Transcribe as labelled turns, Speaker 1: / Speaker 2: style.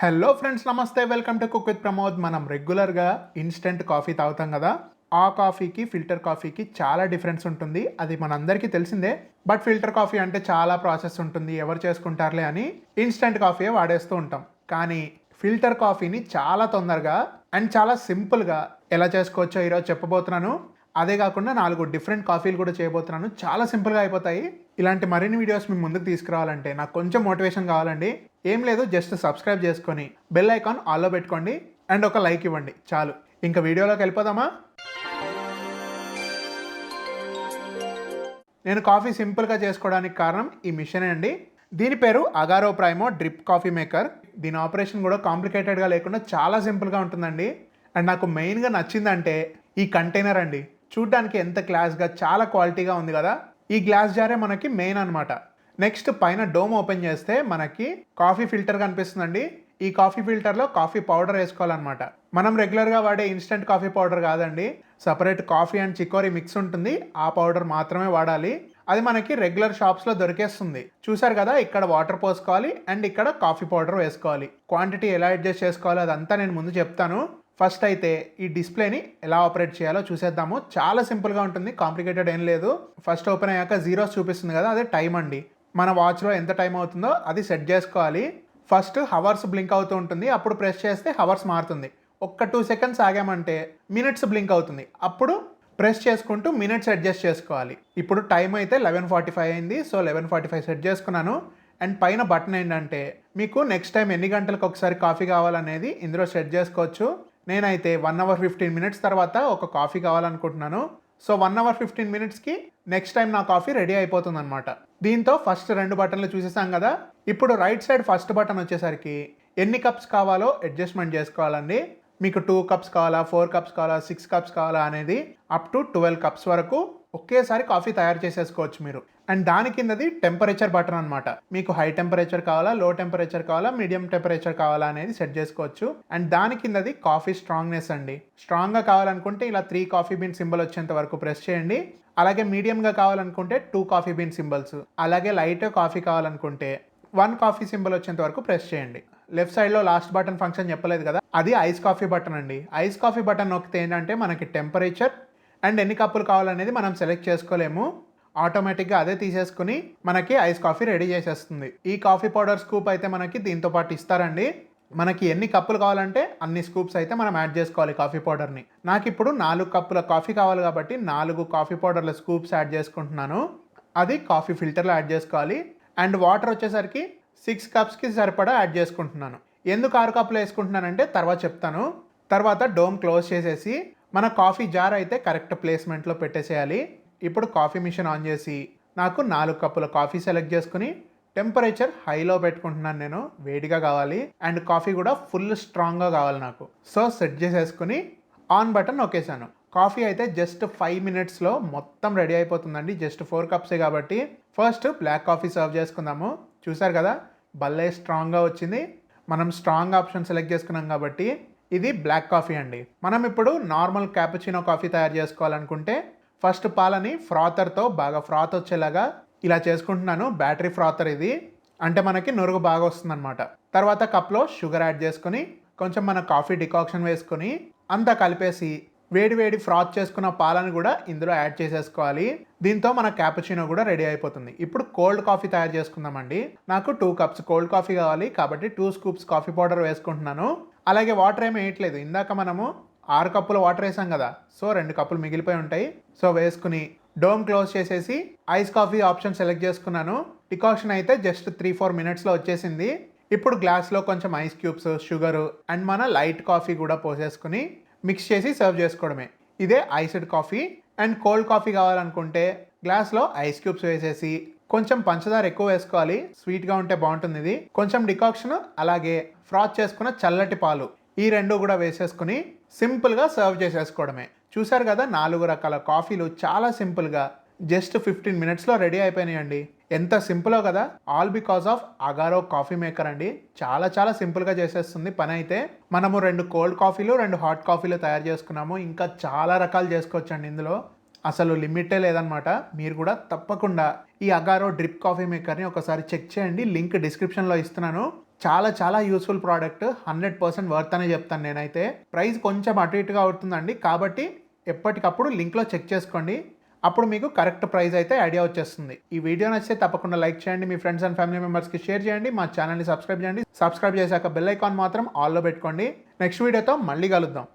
Speaker 1: Hello friends namaste welcome to cook with Pramod మనం రెగ్యులర్గా instant coffee తాగుతాం కదా? ఆ కాఫీకి ఫిల్టర్ కాఫీకి చాలా డిఫరెన్స్ ఉంటుంది. అది మనందరికీ తెలిసిందే. బట్ ఫిల్టర్ కాఫీ అంటే చాలా ప్రాసెస్ ఉంటుంది. ఎవరు చేసుకుంటారులే అని ఇన్స్టెంట్ కాఫీయే వాడేస్తూ ఉంటాం. కానీ ఫిల్టర్ కాఫీని చాలా తొందరగా అండ్ చాలా సింపుల్గా ఎలా చేసుకోవచ్చో ఈరోజు చెప్పబోతున్నాను. అదే కాకుండా నాలుగు డిఫరెంట్ కాఫీలు కూడా చేయబోతున్నాను. చాలా సింపుల్గా అయిపోతాయి. ఇలాంటి మరిన్ని వీడియోస్ మీ ముందుకు తీసుకురావాలంటే నాకు కొంచెం మోటివేషన్ కావాలండి. ఏం లేదు జస్ట్ సబ్స్క్రైబ్ చేసుకొని బెల్ ఐకాన్ ఆల్లో పెట్టుకోండి అండ్ ఒక లైక్ ఇవ్వండి చాలు. ఇంకా వీడియోలోకి వెళ్ళిపోదామా? నేను కాఫీ సింపుల్గా చేసుకోవడానికి కారణం ఈ మిషన్ అండి. దీని పేరు Agaro Primo drip coffee maker దీని ఆపరేషన్ కూడా కాంప్లికేటెడ్గా లేకుండా చాలా సింపుల్గా ఉంటుందండి. అండ్ నాకు మెయిన్గా నచ్చిందంటే ఈ కంటైనర్ అండి. చూడ్డానికి ఎంత క్లాస్గా చాలా క్వాలిటీగా ఉంది కదా. ఈ గ్లాస్ జారే మనకి మెయిన్ అనమాట నెక్స్ట్ పైన డోమ్ ఓపెన్ చేస్తే మనకి కాఫీ ఫిల్టర్ కనిపిస్తుందండి. ఈ కాఫీ ఫిల్టర్లో కాఫీ పౌడర్ వేసుకోవాలన్నమాట. మనం రెగ్యులర్గా వాడే ఇన్స్టెంట్ కాఫీ పౌడర్ కాదండి. Separate coffee and chicory mix ఉంటుంది. ఆ పౌడర్ మాత్రమే వాడాలి. అది మనకి రెగ్యులర్ షాప్స్లో దొరికేస్తుంది. చూసారు కదా ఇక్కడ వాటర్ పోసుకోవాలి అండ్ ఇక్కడ కాఫీ పౌడర్ వేసుకోవాలి. క్వాంటిటీ ఎలా అడ్జస్ట్ చేసుకోవాలి అదంతా నేను ముందు చెప్తాను. ఫస్ట్ అయితే ఈ డిస్ప్లేని ఎలా ఆపరేట్ చేయాలో చూసేద్దాము. చాలా సింపుల్గా ఉంటుంది కాంప్లికేటెడ్ ఏం లేదు. ఫస్ట్ ఓపెన్ అయ్యాక జీరోస్ చూపిస్తుంది కదా అదే టైం అండి. మన వాచ్లో ఎంత టైం అవుతుందో అది సెట్ చేసుకోవాలి. ఫస్ట్ హవర్స్ బ్లింక్ అవుతూ ఉంటుంది. అప్పుడు ప్రెస్ చేస్తే హవర్స్ మారుతుంది. ఒక్క టూ సెకండ్స్ ఆగామంటే మినిట్స్ బ్లింక్ అవుతుంది. అప్పుడు ప్రెస్ చేసుకుంటూ మినిట్స్ అడ్జస్ట్ చేసుకోవాలి. ఇప్పుడు టైం అయితే లెవెన్ ఫార్టీ ఫైవ్ అయింది. So eleven forty five set చేసుకున్నాను. అండ్ పైన బటన్ ఏంటంటే మీకు నెక్స్ట్ టైం ఎన్ని గంటలకు ఒకసారి కాఫీ కావాలనేది ఇందులో సెట్ చేసుకోవచ్చు. నేనైతే వన్ అవర్ ఫిఫ్టీన్ మినిట్స్ తర్వాత ఒక కాఫీ కావాలనుకుంటున్నాను. సో వన్ అవర్ ఫిఫ్టీన్ మినిట్స్కి నెక్స్ట్ టైం నా కాఫీ రెడీ అయిపోతుంది అనమాట దీంతో ఫస్ట్ రెండు బటన్లు చూసేసాం కదా ఇప్పుడు రైట్ సైడ్ ఫస్ట్ బటన్ వచ్చేసరికి ఎన్ని కప్స్ కావాలో అడ్జస్ట్మెంట్ చేసుకోవాలండి. మీకు టూ కప్స్ కావాలా ఫోర్ కప్స్ కావాలా సిక్స్ కప్స్ కావాలా అనేది అప్ టు ట్వెల్వ్ కప్స్ వరకు ఒకేసారి కాఫీ తయారు చేసేసుకోవచ్చు మీరు. అండ్ దాని కిందది టెంపరేచర్ బటన్ అనమాట మీకు హై టెంపరేచర్ కావాలా లో టెంపరేచర్ కావాలా మీడియం టెంపరేచర్ కావాలా అనేది సెట్ చేసుకోవచ్చు. అండ్ దాని కిందది కాఫీ స్ట్రాంగ్నెస్ అండి. స్ట్రాంగ్గా కావాలనుకుంటే ఇలా త్రీ కాఫీ బీన్ సింబల్ వచ్చేంత వరకు ప్రెస్ చేయండి. అలాగే మీడియంగా కావాలనుకుంటే టూ కాఫీ బీన్ సింబల్స్. అలాగే లైట్ కాఫీ కావాలనుకుంటే వన్ కాఫీ సింబల్ వచ్చేంత వరకు ప్రెస్ చేయండి. లెఫ్ట్ సైడ్లో లాస్ట్ బటన్ ఫంక్షన్ చెప్పలేదు కదా అది ఐస్ కాఫీ బటన్ అండి. ఐస్ కాఫీ బటన్ నొక్కితే ఏంటంటే మనకి టెంపరేచర్ అండ్ ఎన్ని కప్పులు కావాలనేది మనం సెలెక్ట్ చేసుకోలేము. ఆటోమేటిక్గా అదే తీసేసుకుని మనకి ఐస్ కాఫీ రెడీ చేసేస్తుంది. ఈ కాఫీ పౌడర్ స్కూప్ అయితే మనకి దీంతో పాటు ఇస్తారండి. మనకి ఎన్ని కప్పులు కావాలంటే అన్ని స్కూప్స్ అయితే మనం యాడ్ చేసుకోవాలి కాఫీ పౌడర్ని. నాకు ఇప్పుడు నాలుగు కప్పుల కాఫీ కావాలి కాబట్టి నాలుగు కాఫీ పౌడర్ల స్కూప్స్ యాడ్ చేసుకుంటున్నాను. అది కాఫీ ఫిల్టర్లో యాడ్ చేసుకోవాలి. అండ్ వాటర్ వచ్చేసరికి సిక్స్ కప్స్కి సరిపడా యాడ్ చేసుకుంటున్నాను. ఎందుకు ఆరు కప్పులు వేసుకుంటున్నానంటే తర్వాత చెప్తాను. తర్వాత డోమ్ క్లోజ్ చేసేసి మన కాఫీ జార్ అయితే కరెక్ట్ ప్లేస్మెంట్లో పెట్టేసేయాలి. ఇప్పుడు కాఫీ మిషన్ ఆన్ చేసి నాకు నాలుగు కప్పుల కాఫీ సెలెక్ట్ చేసుకుని టెంపరేచర్ హైలో పెట్టుకుంటున్నాను నేను వేడిగా కావాలి. అండ్ కాఫీ కూడా ఫుల్ స్ట్రాంగ్గా కావాలి నాకు. సో సెట్ చేసేసుకుని ఆన్ బటన్ నొక్కేసాను కాఫీ అయితే జస్ట్ ఫైవ్ మినిట్స్లో మొత్తం రెడీ అయిపోతుందండి. జస్ట్ ఫోర్ కప్సే కాబట్టి ఫస్ట్ బ్లాక్ కాఫీ సర్వ్ చేసుకుందాము. చూసారు కదా? భలే స్ట్రాంగ్గా వచ్చింది. మనం స్ట్రాంగ్ ఆప్షన్ సెలెక్ట్ చేసుకున్నాం కాబట్టి ఇది బ్లాక్ కాఫీ అండి. మనం ఇప్పుడు నార్మల్ క్యాపుచినో కాఫీ తయారు చేసుకోవాలనుకుంటే ఫస్ట్ పాలని ఫ్రాతర్తో బాగా ఫ్రాత్ వచ్చేలాగా ఇలా చేసుకుంటున్నాను. బ్యాటరీ ఫ్రాతర్ ఇది. అంటే మనకి నురుగు బాగా వస్తుందన్నమాట. తర్వాత కప్లో షుగర్ యాడ్ చేసుకొని కొంచెం మన కాఫీ డికాక్షన్ వేసుకొని అంతా కలిపేసి వేడి వేడి ఫ్రాత్ చేసుకున్న పాలను కూడా ఇందులో యాడ్ చేసేసుకోవాలి. దీంతో మన క్యాపచినో కూడా రెడీ అయిపోతుంది. ఇప్పుడు కోల్డ్ కాఫీ తయారు చేసుకుందామండి. నాకు టూ కప్స్ కోల్డ్ కాఫీ కావాలి కాబట్టి టూ స్కూప్స్ కాఫీ పౌడర్ వేసుకుంటున్నాను. అలాగే వాటర్ ఏమి వేయట్లేదు. ఇందాక మనము ఆరు కప్పులు వాటర్ వేసాం కదా. సో రెండు కప్పులు మిగిలిపోయి ఉంటాయి. సో వేసుకుని డోమ్ క్లోజ్ చేసేసి ఐస్ కాఫీ ఆప్షన్ సెలెక్ట్ చేసుకున్నాను. డికాక్షన్ అయితే జస్ట్ త్రీ ఫోర్ మినిట్స్లో వచ్చేసింది. ఇప్పుడు గ్లాస్లో కొంచెం ఐస్ క్యూబ్స్ షుగర్ అండ్ మన లైట్ కాఫీ కూడా పోసేసుకుని మిక్స్ చేసి సర్వ్ చేసుకోవడమే. ఇదే iced coffee and cold coffee కావాలనుకుంటే గ్లాస్లో ఐస్ క్యూబ్స్ వేసేసి కొంచెం పంచదార ఎక్కువ వేసుకోవాలి. స్వీట్గా ఉంటే బాగుంటుంది ఇది. కొంచెం డికాక్షన్ అలాగే ఫ్రాత్ చేసుకున్న చల్లటి పాలు ఈ రెండు కూడా వేసేసుకుని సింపుల్గా సర్వ్ చేసేసుకోవడమే. చూశారు కదా నాలుగు రకాల కాఫీలు చాలా సింపుల్గా జస్ట్ ఫిఫ్టీన్ మినిట్స్లో రెడీ అయిపోయినాయండి. ఎంత సింపులో కదా? All because of Agaro coffee maker అండి. చాలా చాలా సింపుల్గా చేసేస్తుంది పని అయితే. మనము రెండు కోల్డ్ కాఫీలు రెండు హాట్ కాఫీలు తయారు చేసుకున్నాము. ఇంకా చాలా రకాలు చేసుకోవచ్చండి ఇందులో. అసలు లిమిటే లేదనమాట మీరు కూడా తప్పకుండా ఈ అగారో డ్రిప్ కాఫీ మేకర్ని ఒకసారి చెక్ చేయండి. లింక్ డిస్క్రిప్షన్లో ఇస్తున్నాను. చాలా చాలా useful product. Hundred percent worth అనే చెప్తాను నేనైతే. ప్రైస్ కొంచెం అటు ఇటుగా అవుతుందండి. కాబట్టి ఎప్పటికప్పుడు లింక్లో చెక్ చేసుకోండి. అప్పుడు మీకు కరెక్ట్ ప్రైస్ అయితే ఐడియా వచ్చేస్తుంది. ఈ వీడియో నచ్చితే తప్పకుండా లైక్ చేయండి మీ ఫ్రెండ్స్ అండ్ ఫ్యామిలీ మెంబర్స్కి షేర్ చేయండి మా ఛానల్ని సబ్స్క్రైబ్ చేయండి. సబ్స్క్రైబ్ చేశాక బెల్ ఐకాన్ మాత్రం ఆల్లో పెట్టుకోండి. నెక్స్ట్ వీడియోతో మళ్ళీ కలుద్దాం.